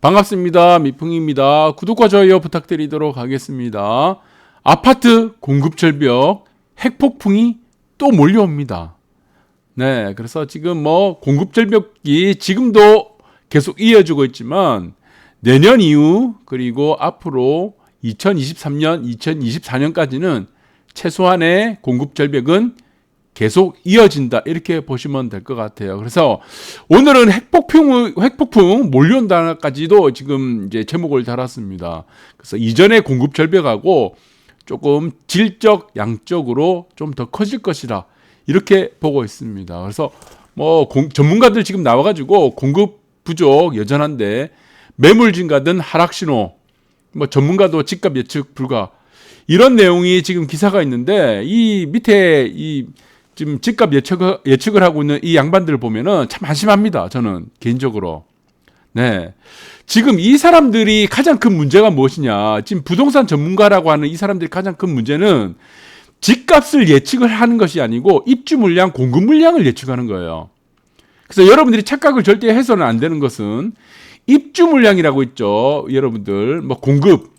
반갑습니다. 미풍입니다. 구독과 좋아요 부탁드리도록 하겠습니다. 아파트 공급 절벽 핵폭풍이 또 몰려옵니다. 네, 그래서 지금 뭐 공급 절벽이 지금도 계속 이어지고 있지만 내년 이후 그리고 앞으로 2023년, 2024년까지는 최소한의 공급 절벽은 계속 이어진다 이렇게 보시면 될 것 같아요. 그래서 오늘은 핵폭풍 핵폭풍 몰려온다까지도 지금 이제 제목을 달았습니다. 그래서 이전의 공급 절벽하고 조금 질적 양적으로 좀 더 커질 것이라 이렇게 보고 있습니다. 그래서 뭐 공, 전문가들 지금 나와가지고 공급 부족 여전한데 매물 증가든 하락 신호 뭐 전문가도 집값 예측 불가 이런 내용이 지금 기사가 있는데 이 밑에 이 지금 집값 예측을, 예측을 하고 있는 이 양반들을 보면은 참 한심합니다. 저는 개인적으로. 네. 지금 이 사람들이 가장 큰 문제가 무엇이냐. 지금 부동산 전문가라고 하는 이 사람들이 가장 큰 문제는 집값을 예측을 하는 것이 아니고 입주 물량, 공급 물량을 예측하는 거예요. 그래서 여러분들이 착각을 절대 해서는 안 되는 것은 입주 물량이라고 있죠. 여러분들. 뭐 공급.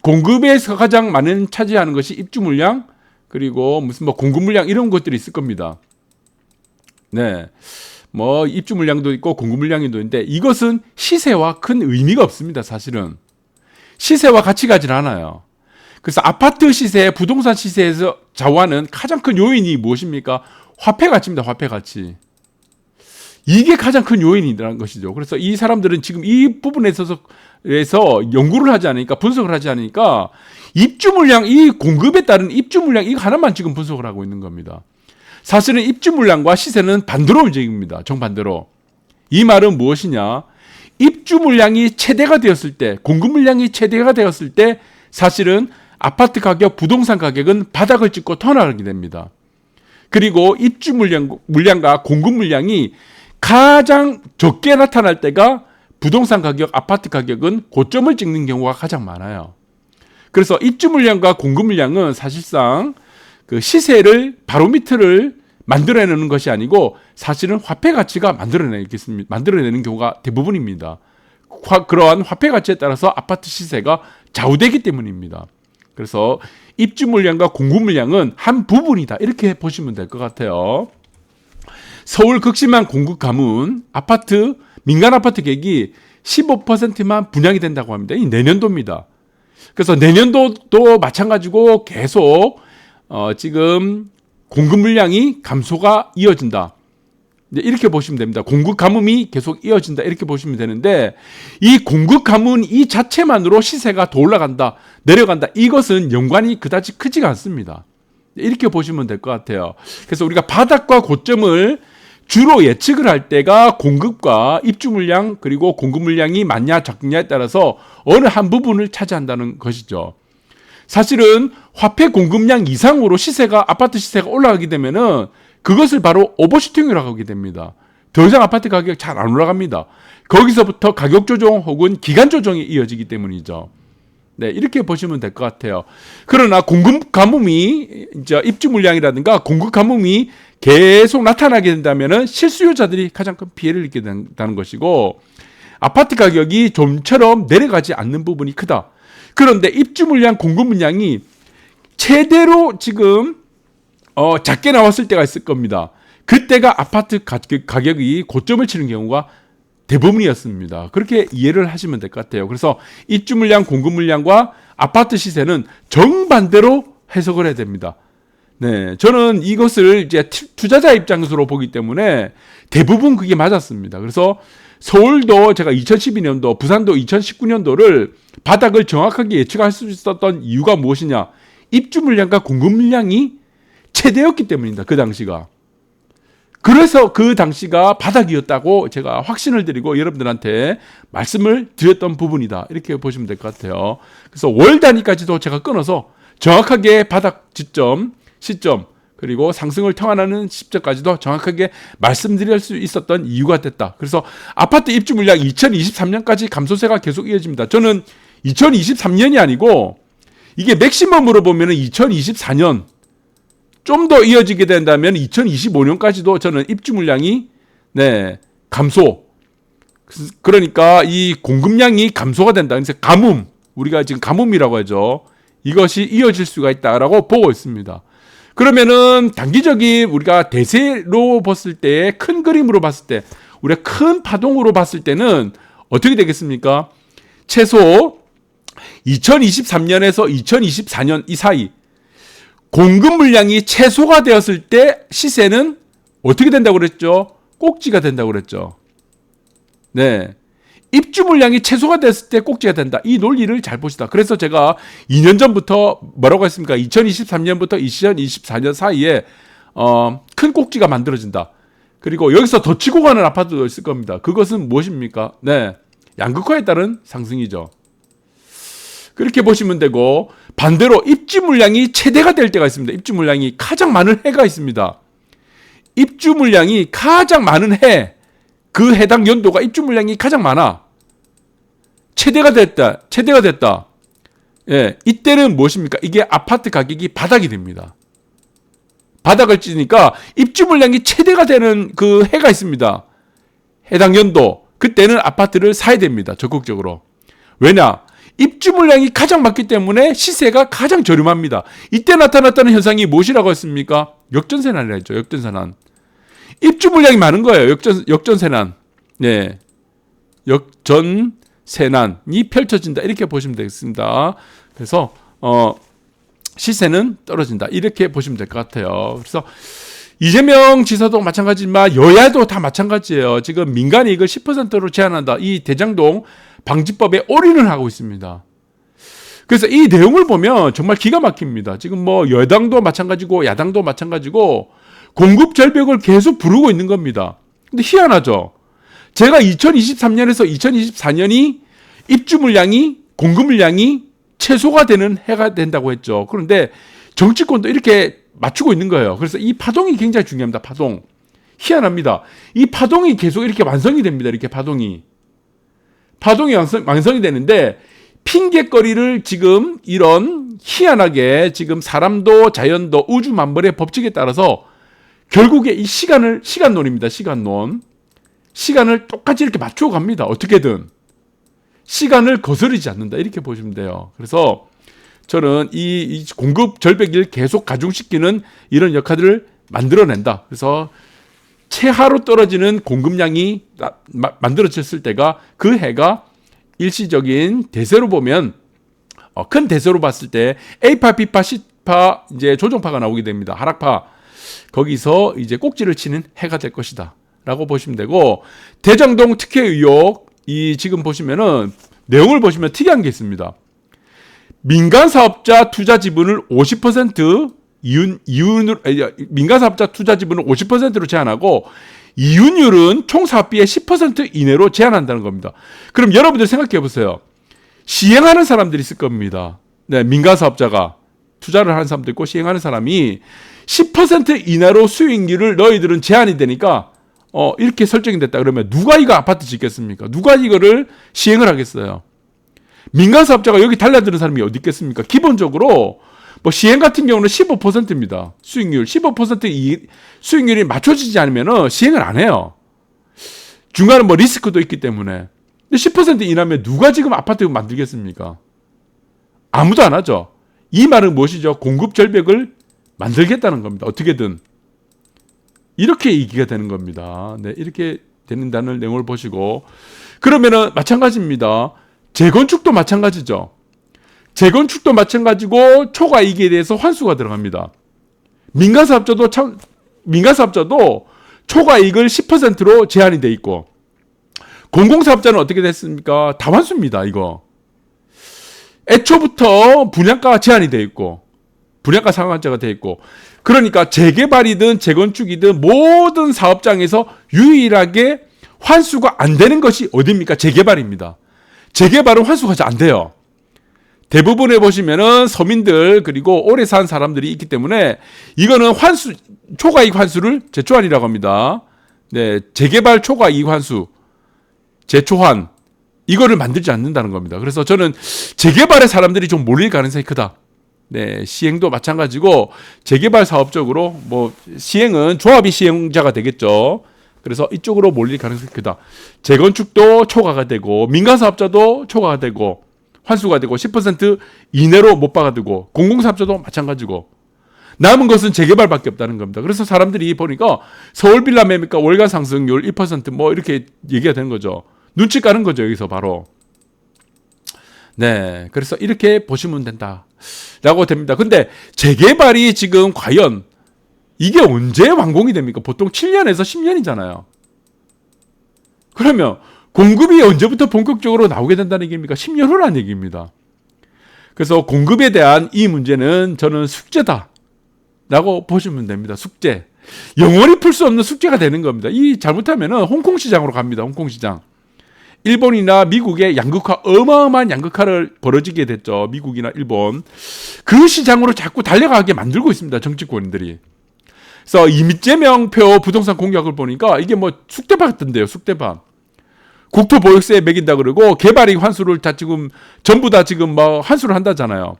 공급에서 가장 많은 차지하는 것이 입주 물량, 그리고 무슨 뭐 공급 물량 이런 것들이 있을 겁니다. 네. 뭐 입주 물량도 있고 공급 물량도 있는데 이것은 시세와 큰 의미가 없습니다. 사실은 시세와 같이 가질 않아요. 그래서 아파트 시세, 부동산 시세에서 좌우하는 가장 큰 요인이 무엇입니까? 화폐 가치입니다. 화폐 가치. 이게 가장 큰 요인이라는 것이죠. 그래서 이 사람들은 지금 이 부분에 있어서 연구를 하지 않으니까 분석을 하지 않으니까 입주 물량 이 공급에 따른 입주 물량 이거 하나만 지금 분석을 하고 있는 겁니다. 사실은 입주 물량과 시세는 반대로 움직입니다. 정반대로. 이 말은 무엇이냐? 입주 물량이 최대가 되었을 때, 공급 물량이 최대가 되었을 때 사실은 아파트 가격, 부동산 가격은 바닥을 찍고 터나가게 됩니다. 그리고 입주 물량, 물량과 공급 물량이 가장 적게 나타날 때가 부동산 가격, 아파트 가격은 고점을 찍는 경우가 가장 많아요. 그래서 입주 물량과 공급 물량은 사실상 그 시세를 바로미터를 만들어내는 것이 아니고 사실은 화폐 가치가 만들어내겠습니다. 만들어내는 경우가 대부분입니다. 화, 그러한 화폐 가치에 따라서 아파트 시세가 좌우되기 때문입니다. 그래서 입주 물량과 공급 물량은 한 부분이다. 이렇게 보시면 될 것 같아요. 서울 극심한 공급 가문 아파트 민간 아파트 계획이 15%만 분양이 된다고 합니다. 이 내년도입니다. 그래서 내년도도 마찬가지고 계속 어, 지금 공급 물량이 감소가 이어진다. 이렇게 보시면 됩니다. 공급 가뭄이 계속 이어진다. 이렇게 보시면 되는데 이 공급 가뭄 이 자체만으로 시세가 더 올라간다, 내려간다. 이것은 연관이 그다지 크지가 않습니다. 이렇게 보시면 될 것 같아요. 그래서 우리가 바닥과 고점을 주로 예측을 할 때가 공급과 입주 물량 그리고 공급 물량이 많냐 적냐에 따라서 어느 한 부분을 차지한다는 것이죠. 사실은 화폐 공급량 이상으로 시세가 아파트 시세가 올라가게 되면은 그것을 바로 오버슈팅이라고 하게 됩니다. 더 이상 아파트 가격 잘 안 올라갑니다. 거기서부터 가격 조정 혹은 기간 조정이 이어지기 때문이죠. 네, 이렇게 보시면 될 것 같아요. 그러나 공급 가뭄이 이제 입주 물량이라든가 공급 가뭄이 계속 나타나게 된다면은 실수요자들이 가장 큰 피해를 입게 된다는 것이고 아파트 가격이 좀처럼 내려가지 않는 부분이 크다. 그런데 입주 물량 공급 물량이 최대로 지금 어, 작게 나왔을 때가 있을 겁니다. 그때가 아파트 가격 이 고점을 치는 경우가 대부분이었습니다. 그렇게 이해를 하시면 될 것 같아요. 그래서 입주 물량, 공급 물량과 아파트 시세는 정반대로 해석을 해야 됩니다. 네, 저는 이것을 이제 투자자 입장으로 보기 때문에 대부분 그게 맞았습니다. 그래서 서울도 제가 2012년도, 부산도 2019년도를 바닥을 정확하게 예측할 수 있었던 이유가 무엇이냐? 입주 물량과 공급 물량이 최대였기 때문입니다. 그 당시가. 그래서 그 당시가 바닥이었다고 제가 확신을 드리고 여러분들한테 말씀을 드렸던 부분이다. 이렇게 보시면 될 것 같아요. 그래서 월 단위까지도 제가 끊어서 정확하게 바닥 지점, 시점, 그리고 상승을 통하는 시점까지도 정확하게 말씀드릴 수 있었던 이유가 됐다. 그래서 아파트 입주 물량 2023년까지 감소세가 계속 이어집니다. 저는 2023년이 아니고 이게 맥시멈으로 보면은 2024년 좀 더 이어지게 된다면 2025년까지도 저는 입주 물량이 네, 감소 그러니까 이 공급량이 감소가 된다. 그래서 가뭄, 우리가 지금 가뭄이라고 하죠. 이것이 이어질 수가 있다라고 보고 있습니다. 그러면은 단기적인 우리가 대세로 봤을 때 큰 그림으로 봤을 때 우리가 큰 파동으로 봤을 때는 어떻게 되겠습니까? 최소 2023년에서 2024년 이 사이 공급 물량이 최소가 되었을 때 시세는 어떻게 된다고 그랬죠? 꼭지가 된다고 그랬죠. 네. 입주 물량이 최소가 됐을 때 꼭지가 된다. 이 논리를 잘 보시다. 그래서 제가 2년 전부터 뭐라고 했습니까? 2023년부터 2024년 사이에 어, 큰 꼭지가 만들어진다. 그리고 여기서 더 치고 가는 아파트도 있을 겁니다. 그것은 무엇입니까? 네. 양극화에 따른 상승이죠. 그렇게 보시면 되고 반대로 입주 물량이 최대가 될 때가 있습니다. 입주 물량이 가장 많은 해가 있습니다. 입주 물량이 가장 많은 해, 그 해당 연도가 입주 물량이 가장 많아. 최대가 됐다. 최대가 됐다. 예, 이때는 무엇입니까? 이게 아파트 가격이 바닥이 됩니다. 바닥을 찌니까 입주 물량이 최대가 되는 그 해가 있습니다. 해당 연도. 그때는 아파트를 사야 됩니다. 적극적으로. 왜냐? 입주 물량이 가장 많기 때문에 시세가 가장 저렴합니다. 이때 나타났다는 현상이 무엇이라고 했습니까? 역전세난이라 했죠. 역전세난. 입주 물량이 많은 거예요. 역전 역전세난. 네. 역전 세난이 펼쳐진다. 이렇게 보시면 되겠습니다. 그래서 어 시세는 떨어진다. 이렇게 보시면 될 것 같아요. 그래서 이재명 지사도 마찬가지지만 여야도 다 마찬가지예요. 지금 민간이 이걸 10%로 제한한다. 이 대장동 방지법에 올인을 하고 있습니다. 그래서 이 내용을 보면 정말 기가 막힙니다. 지금 뭐 여당도 마찬가지고 야당도 마찬가지고 공급 절벽을 계속 부르고 있는 겁니다. 근데 희한하죠. 제가 2023년에서 2024년이 입주 물량이 공급 물량이 최소가 되는 해가 된다고 했죠. 그런데 정치권도 이렇게 맞추고 있는 거예요. 그래서 이 파동이 굉장히 중요합니다. 파동. 희한합니다. 이 파동이 계속 이렇게 완성이 됩니다. 이렇게 파동이. 파동이 완성, 완성이 되는데 핑계거리를 지금 이런 희한하게 지금 사람도 자연도 우주 만벌의 법칙에 따라서 결국에 이 시간을 시간론입니다. 시간론. 시간을 똑같이 이렇게 맞추어 갑니다. 어떻게든. 시간을 거스르지 않는다. 이렇게 보시면 돼요. 그래서 저는 이, 이 공급 절벽을 계속 가중시키는 이런 역할을 만들어낸다. 그래서 최하로 떨어지는 공급량이 만들어졌을 때가 그 해가 일시적인 대세로 보면 어, 큰 대세로 봤을 때 A파, B파, C파 이제 조정파가 나오게 됩니다. 하락파 거기서 이제 꼭지를 치는 해가 될 것이다. 라고 보시면 되고 대장동 특혜 의혹 이 지금 보시면은 내용을 보시면 특이한 게 있습니다. 민간 사업자 투자 지분을 50% 이윤 이윤으로 민간 사업자 투자 지분을 50%로 제한하고 이윤율은 총 사업비의 10% 이내로 제한한다는 겁니다. 그럼 여러분들 생각해 보세요. 시행하는 사람들이 있을 겁니다. 네, 민간 사업자가 투자를 하는 사람도 있고 시행하는 사람이 10% 이내로 수익률을 너희들은 제한이 되니까 어, 이렇게 설정이 됐다 그러면 누가 이거 아파트 짓겠습니까? 누가 이거를 시행을 하겠어요? 민간 사업자가 여기 달라드는 사람이 어디 있겠습니까? 기본적으로 뭐 시행 같은 경우는 15%입니다. 수익률 15% 이, 수익률이 맞춰지지 않으면 시행을 안 해요. 중간에 뭐 리스크도 있기 때문에. 근데 10% 이하면 누가 지금 아파트 만들겠습니까? 아무도 안 하죠. 이 말은 무엇이죠? 공급 절벽을 만들겠다는 겁니다. 어떻게든. 이렇게 얘기가 되는 겁니다. 네, 이렇게 되는다는 내용을 보시고 그러면은 마찬가지입니다. 재건축도 마찬가지죠. 재건축도 마찬가지고 초과 이익에 대해서 환수가 들어갑니다. 민간 사업자도 참 민간 사업자도 초과 이익을 10%로 제한이 돼 있고 공공사업자는 어떻게 됐습니까? 다 환수입니다. 이거 애초부터 분양가가 제한이 돼 있고 분양가 상한제가 돼 있고 그러니까 재개발이든 재건축이든 모든 사업장에서 유일하게 환수가 안 되는 것이 어디입니까? 재개발입니다. 재개발은 환수가 잘 안 돼요. 대부분에 보시면은 서민들 그리고 오래 산 사람들이 있기 때문에 이거는 환수 초과이익 환수를 제초환이라고 합니다. 네, 재개발 초과이익 환수 제초환 이거를 만들지 않는다는 겁니다. 그래서 저는 재개발의 사람들이 좀 몰릴 가능성이 크다. 네, 시행도 마찬가지고 재개발 사업적으로 뭐 시행은 조합이 시행자가 되겠죠. 그래서 이쪽으로 몰릴 가능성이 크다. 재건축도 초과가 되고 민간 사업자도 초과가 되고 환수가 되고 10% 이내로 못 박아두고 공공사업자도 마찬가지고 남은 것은 재개발밖에 없다는 겁니다. 그래서 사람들이 보니까 서울 빌라 매매가 월간 상승률 1%뭐 이렇게 얘기가 되는 거죠. 눈치 까는 거죠 여기서 바로. 네, 그래서 이렇게 보시면 된다 라고 됩니다. 근데 재개발이 지금 과연 이게 언제 완공이 됩니까? 보통 7년에서 10년이잖아요. 그러면 공급이 언제부터 본격적으로 나오게 된다는 얘기입니까? 10년 후라는 얘기입니다. 그래서 공급에 대한 이 문제는 저는 숙제다. 라고 보시면 됩니다. 숙제. 영원히 풀 수 없는 숙제가 되는 겁니다. 이 잘못하면은 홍콩 시장으로 갑니다. 홍콩 시장. 일본이나 미국의 양극화 어마어마한 양극화를 벌어지게 됐죠. 미국이나 일본. 그 시장으로 자꾸 달려가게 만들고 있습니다. 정치권들이. 그래서 이재명표 부동산 공약을 보니까 이게 뭐 숙대밭 같던데요. 숙대밭. 국토 보유세 매긴다 그러고 개발이익 환수를 다 지금 전부 다 지금 뭐 환수를 한다잖아요.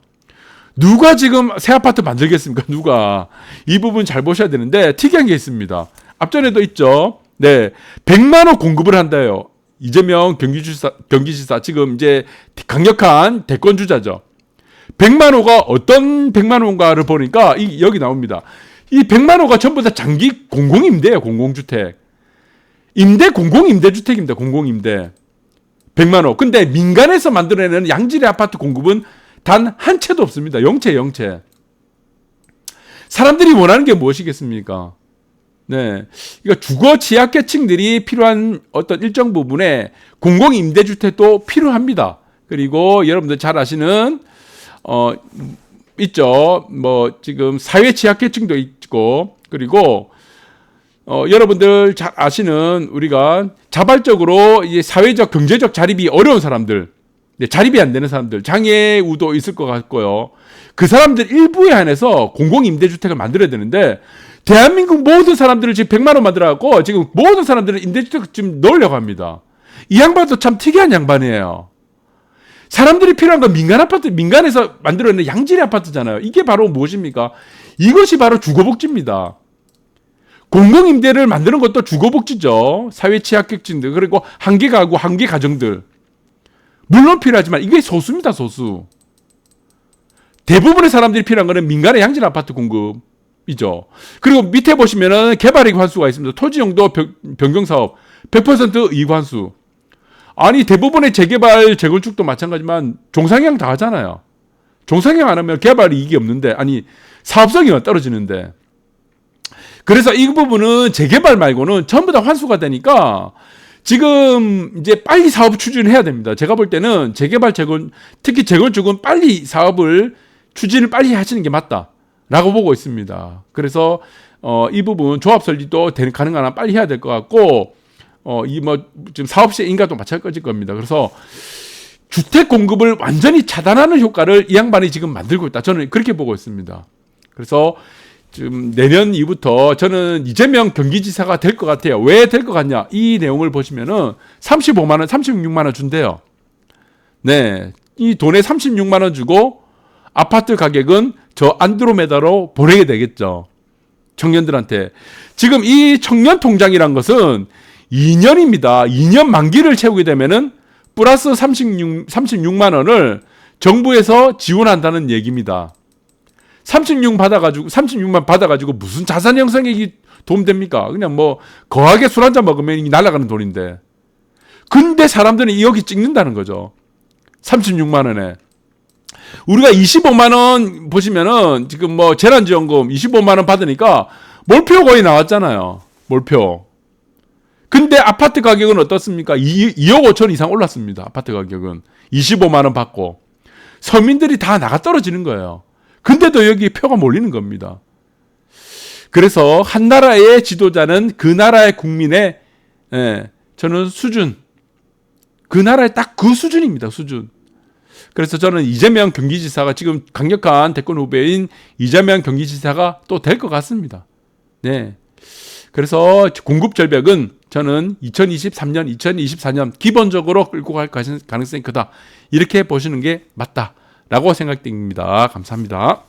누가 지금 새 아파트 만들겠습니까? 누가 이 부분 잘 보셔야 되는데 특이한 게 있습니다. 앞전에도 있죠. 네, 100만 원 공급을 한다요. 이재명 경기지사 경기지사 지금 이제 강력한 대권 주자죠. 100만 호가 어떤 100만 호인가를 보니까 이, 여기 나옵니다. 이 100만 호가 전부 다 장기 공공임대예요. 공공주택. 임대 공공임대주택입니다. 공공임대. 100만 호. 근데 민간에서 만들어내는 양질의 아파트 공급은 단 한 채도 없습니다. 영채, 영채. 사람들이 원하는 게 무엇이겠습니까? 네. 그러니까 주거 취약계층들이 필요한 어떤 일정 부분에 공공 임대주택도 필요합니다. 그리고 여러분들 잘 아시는, 어, 있죠. 뭐, 지금 사회 취약계층도 있고, 그리고 어, 여러분들 잘 아시는 우리가 자발적으로 이 사회적 경제적 자립이 어려운 사람들, 네, 자립이 안 되는 사람들, 장애우도 있을 것 같고요. 그 사람들 일부에 한해서 공공임대주택을 만들어야 되는데 대한민국 모든 사람들을 지금 100만 원 만들어갖고 지금 모든 사람들을 임대주택 지금 넣으려고 합니다. 이 양반도 참 특이한 양반이에요. 사람들이 필요한 건 민간 아파트, 민간에서 만들어낸 양질의 아파트잖아요. 이게 바로 무엇입니까? 이것이 바로 주거복지입니다. 공공임대를 만드는 것도 주거복지죠. 사회 취약계층들 그리고 한계 가구, 한계 가정들. 물론 필요하지만 이게 소수입니다. 소수. 대부분의 사람들이 필요한 거는 민간의 양질 아파트 공급 이죠. 그리고 밑에 보시면은 개발이익 환수가 있습니다. 토지 용도 변경 사업 100% 이익 환수. 아니 대부분의 재개발 재건축도 마찬가지만 종상형 다 하잖아요. 종상형 안 하면 개발 이익이 없는데 아니 사업성이 떨어지는데 그래서 이 부분은 재개발 말고는 전부 다 환수가 되니까 지금 이제 빨리 사업 추진을 해야 됩니다. 제가 볼 때는 재개발 재건 특히 재건축은 빨리 사업을 추진을 빨리 하시는 게 맞다 라고 보고 있습니다. 그래서 어, 이 부분 조합 설립도 가능한 한 빨리 해야 될 것 같고 어, 이 뭐 지금 사업시 인가도 마찬가지일 겁니다. 그래서 주택 공급을 완전히 차단하는 효과를 이 양반이 지금 만들고 있다. 저는 그렇게 보고 있습니다. 그래서 지금 내년 이후부터 저는 이재명 경기지사가 될 것 같아요. 왜 될 것 같냐? 이 내용을 보시면은 35만 원, 36만 원 준대요. 네. 이 돈에 36만 원 주고 아파트 가격은 저 안드로메다로 보내게 되겠죠. 청년들한테. 지금 이 청년 통장이란 것은 2년입니다. 2년 만기를 채우게 되면은 플러스 36, 36만 원을 정부에서 지원한다는 얘기입니다. 36 받아가지고 36만 받아가지고 무슨 자산 형성에 도움됩니까? 그냥 뭐 거하게 술 한잔 먹으면 날아가는 돈인데. 근데 사람들은 여기 찍는다는 거죠. 36만 원에. 우리가 25만 원 보시면은 지금 뭐 재난 지원금 25만 원 받으니까 몰표 거의 나왔잖아요. 몰표. 근데 아파트 가격은 어떻습니까? 2, 2억 5천 이상 올랐습니다. 아파트 가격은 25만 원 받고 서민들이 다 나가 떨어지는 거예요. 근데도 여기 표가 몰리는 겁니다. 그래서 한 나라의 지도자는 그 나라의 국민의 예, 저는 수준 그 나라의 딱 그 수준입니다. 수준. 그래서 저는 이재명 경기지사가 지금 강력한 대권 후배인 이재명 경기지사가 또 될 것 같습니다. 네. 그래서 공급 절벽은 저는 2023년, 2024년 기본적으로 끌고 갈 가능성이 크다. 이렇게 보시는 게 맞다. 라고 생각됩니다. 감사합니다.